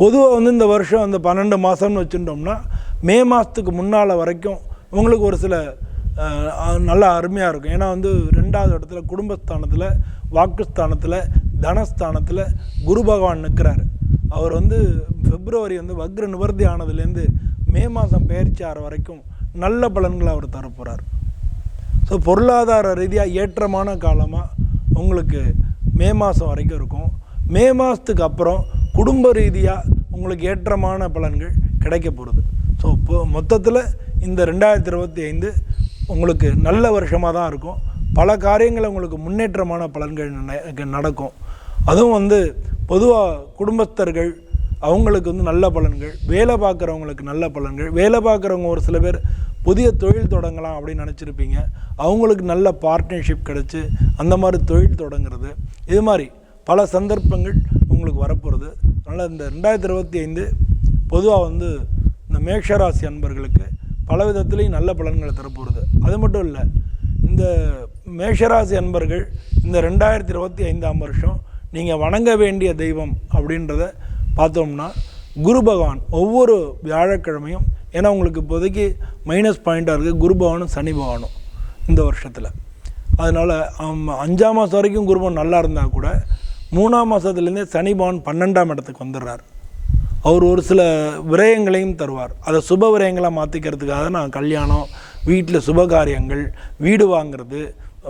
பொதுவாக வந்து இந்த வருஷம் அந்த பன்னெண்டு மாதம்னு வச்சுட்டோம்னா மே மாதத்துக்கு முன்னால் வரைக்கும் உங்களுக்கு ஒரு சில நல்லா அருமையாக இருக்கும். ஏன்னா வந்து ரெண்டாவது இடத்துல குடும்பஸ்தானத்தில் வாக்குஸ்தானத்தில் தனஸ்தானத்தில் குரு பகவான் நிற்கிறாரு அவர் வந்து பிப்ரவரி வந்து வக்ர நிவர்த்தி ஆனதுலேருந்து மே மாதம் பயிற்சி ஆகிற வரைக்கும் நல்ல பலன்களை அவர் தரப்போகிறார் ஸோ பொருளாதார ரீதியாக ஏற்றமான காலமாக உங்களுக்கு மே மாதம் வரைக்கும் இருக்கும். மே மாதத்துக்கு அப்புறம் குடும்ப ரீதியாக உங்களுக்கு ஏற்றமான பலன்கள் கிடைக்க போகிறது ஸோ இப்போ மொத்தத்தில் இந்த ரெண்டாயிரத்தி இருபத்தி ஐந்து உங்களுக்கு நல்ல வருஷமாக தான் இருக்கும். பல காரியங்கள் உங்களுக்கு முன்னேற்றமான பலன்கள் நடக்கும். அதுவும் வந்து பொதுவாக குடும்பஸ்தர்கள் அவங்களுக்கு வந்து நல்ல பலன்கள் வேலை பார்க்குறவங்களுக்கு நல்ல பலன்கள் வேலை பார்க்குறவங்க ஒரு சில பேர் புதிய தொழில் தொடங்கலாம் அப்படின்னு நினச்சிருப்பீங்க. அவங்களுக்கு நல்ல பார்ட்னர்ஷிப் கிடச்சி அந்த மாதிரி தொழில் தொடங்குறது. இது மாதிரி பல சந்தர்ப்பங்கள் உங்களுக்கு வரப்போகிறது அதனால் இந்த ரெண்டாயிரத்தி இருபத்தி ஐந்து பொதுவாக வந்து இந்த மேஷராசி அன்பர்களுக்கு பல விதத்துலேயும் நல்ல பலன்களை தரப்போகிறது அது மட்டும் இல்லை இந்த மேஷராசி அன்பர்கள் இந்த ரெண்டாயிரத்தி இருபத்தி ஐந்தாம் வருஷம் நீங்கள் வணங்க வேண்டிய தெய்வம் அப்படின்றத பார்த்தோம்னா குரு பகவான் ஒவ்வொரு வியாழக்கிழமையும் ஏன்னா உங்களுக்கு இப்போதைக்கு மைனஸ் பாயிண்ட்டாக இருக்குது குரு பகவானும் சனி பகவானும் இந்த வருஷத்தில். அதனால் அஞ்சாம் மாதம் வரைக்கும் குரு நல்லா இருந்தால் கூட மூணாம் மாதத்துலேருந்தே சனி பகவான் பன்னெண்டாம் இடத்துக்கு வந்துடுறார். அவர் ஒரு சில விரயங்களையும் தருவார். அதை சுப விரயங்களாக மாற்றிக்கிறதுக்காக நான் கல்யாணம் வீட்டில் சுபகாரியங்கள் வீடு வாங்குறது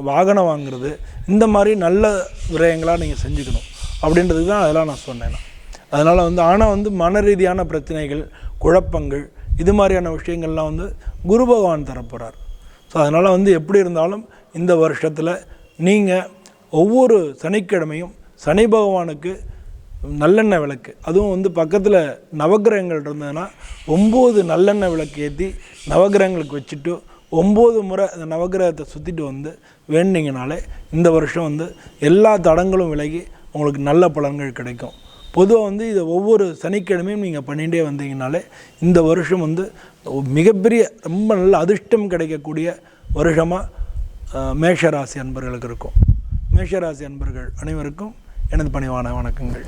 வாகனம் வாங்குறது இந்த மாதிரி நல்ல விரயங்களாக நீங்கள் செஞ்சுக்கணும். அப்படின்றதுக்கு தான் அதெல்லாம் நான் சொன்னேன் அதனால் வந்து ஆனால் வந்து மன ரீதியான பிரச்சனைகள் குழப்பங்கள் இது மாதிரியான விஷயங்கள்லாம் வந்து குரு பகவான் தரப்போகிறார் ஸோ அதனால் வந்து எப்படி இருந்தாலும் இந்த வருஷத்தில் நீங்கள் ஒவ்வொரு சனிக்கிழமையும் சனி பகவானுக்கு நல்லெண்ணெய் விளக்கு. அதுவும் வந்து பக்கத்தில் நவக்கிரகங்கள் இருந்ததுன்னா ஒம்பது நல்லெண்ணெய் விளக்கு ஏற்றி நவக்கிரகங்களுக்கு வச்சுட்டு ஒம்பது முறை அந்த நவக்கிரகத்தை சுற்றிட்டு வந்து வேண்டிங்கனாலே இந்த வருஷம் வந்து எல்லா தடங்களும் விலகி உங்களுக்கு நல்ல பலன்கள் கிடைக்கும். பொதுவாக வந்து இதை ஒவ்வொரு சனிக்கிழமையும் நீங்கள் பண்ணிகிட்டே வந்தீங்கனாலே இந்த வருஷம் வந்து மிகப்பெரிய ரொம்ப நல்ல அதிர்ஷ்டம் கிடைக்கக்கூடிய வருஷமாக மேஷராசி அன்பர்களுக்கு இருக்கும். மேஷராசி அன்பர்கள் அனைவருக்கும் எனது பணிவான வணக்கங்கள்.